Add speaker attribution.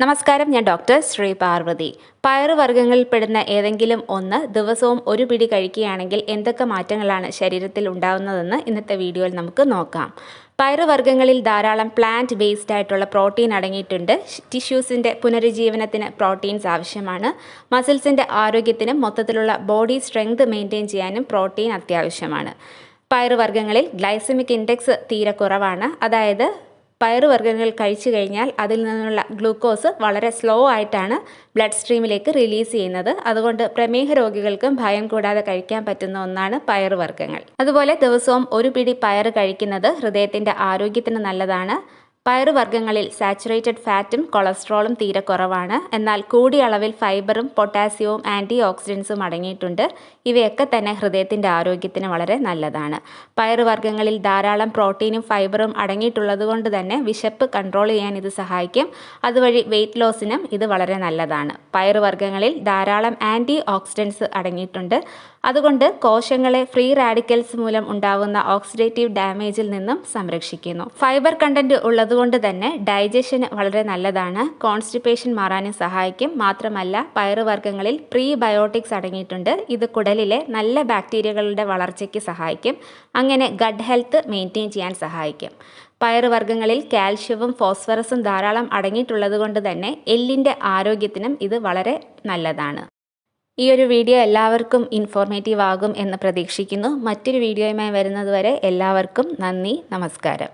Speaker 1: നമസ്കാരം ഞാൻ ഡോക്ടർ ശ്രീ പാർവതി പയറുവർഗങ്ങളിൽ പെടുന്ന ഏതെങ്കിലും ഒന്ന് ദിവസവും ഒരു പിടി കഴിക്കുകയാണെങ്കിൽ എന്തൊക്കെ മാറ്റങ്ങളാണ് ശരീരത്തിൽ ഉണ്ടാകുന്നതെന്ന് ഇന്നത്തെ വീഡിയോയിൽ നമുക്ക് നോക്കാം. പയറുവർഗങ്ങളിൽ ധാരാളം പ്ലാന്റ് ബേസ്ഡ് ആയിട്ടുള്ള പ്രോട്ടീൻ അടങ്ങിയിട്ടുണ്ട്. ടിഷ്യൂസിന്റെ പുനരുജ്ജീവനത്തിന് പ്രോട്ടീൻസ് ആവശ്യമാണ്. മസിൽസിന്റെ ആരോഗ്യത്തിനും മൊത്തത്തിലുള്ള ബോഡി സ്ട്രെങ്ത് മെയിന്റെയിൻ ചെയ്യാനും പ്രോട്ടീൻ അത്യാവശ്യമാണ്. പയറുവർഗങ്ങളിൽ ഗ്ലൈസമിക് ഇൻഡെക്സ് തീരെ കുറവാണ്. അതായത് പയറുവർഗങ്ങൾ കഴിച്ചു കഴിഞ്ഞാൽ അതിൽ നിന്നുള്ള ഗ്ലൂക്കോസ് വളരെ സ്ലോ ആയിട്ടാണ് ബ്ലഡ് സ്ട്രീമിലേക്ക് റിലീസ് ചെയ്യുന്നത്. അതുകൊണ്ട് പ്രമേഹ രോഗികൾക്കും ഭയം കൂടാതെ കഴിക്കാൻ പറ്റുന്ന ഒന്നാണ് പയറുവർഗങ്ങൾ. അതുപോലെ ദിവസവും ഒരു പിടി പയർ കഴിക്കുന്നത് ഹൃദയത്തിന്റെ ആരോഗ്യത്തിന് നല്ലതാണ്. പയറുവർഗങ്ങളിൽ സാച്ചുറേറ്റഡ് ഫാറ്റും കൊളസ്ട്രോളും തീരെ കുറവാണ്. എന്നാൽ കൂടിയ അളവിൽ ഫൈബറും പൊട്ടാസ്യവും ആന്റി ഓക്സിഡൻസും അടങ്ങിയിട്ടുണ്ട്. ഇവയൊക്കെ തന്നെ ഹൃദയത്തിന്റെ ആരോഗ്യത്തിന് വളരെ നല്ലതാണ്. പയറുവർഗങ്ങളിൽ ധാരാളം പ്രോട്ടീനും ഫൈബറും അടങ്ങിയിട്ടുള്ളതുകൊണ്ട് തന്നെ വിശപ്പ് കൺട്രോൾ ചെയ്യാൻ ഇത് സഹായിക്കും. അതുവഴി വെയിറ്റ് ലോസിനും ഇത് വളരെ നല്ലതാണ്. പയറുവർഗങ്ങളിൽ ധാരാളം ആന്റി ഓക്സിഡൻസ് അടങ്ങിയിട്ടുണ്ട്. അതുകൊണ്ട് കോശങ്ങളെ ഫ്രീ റാഡിക്കൽസ് മൂലം ഉണ്ടാകുന്ന ഓക്സിഡേറ്റീവ് ഡാമേജിൽ നിന്നും സംരക്ഷിക്കുന്നു. ഫൈബർ കണ്ടന്റ് ഉള്ളതുകൊണ്ട് തന്നെ ഡൈജഷന് വളരെ നല്ലതാണ്. കോൺസ്റ്റിപ്പേഷൻ മാറാനും സഹായിക്കും. മാത്രമല്ല പയറുവർഗങ്ങളിൽ പ്രീ ബയോട്ടിക്സ് അടങ്ങിയിട്ടുണ്ട്. ഇത് കുടലിലെ നല്ല ബാക്ടീരിയകളുടെ വളർച്ചയ്ക്ക് സഹായിക്കും. അങ്ങനെ ഗഡ് ഹെൽത്ത് മെയിന്റെയിൻ ചെയ്യാൻ സഹായിക്കും. പയറുവർഗങ്ങളിൽ കാൽഷ്യവും ഫോസ്ഫറസും ധാരാളം അടങ്ങിയിട്ടുള്ളത് കൊണ്ട് തന്നെ എല്ലിന്റെ ആരോഗ്യത്തിനും ഇത് വളരെ നല്ലതാണ്. ഈ ഒരു വീഡിയോ എല്ലാവർക്കും ഇൻഫോർമേറ്റീവ് ആകും എന്ന് പ്രതീക്ഷിക്കുന്നു. മറ്റൊരു വീഡിയോയുമായി വരുന്നതുവരെ എല്ലാവർക്കും നന്ദി നമസ്കാരം.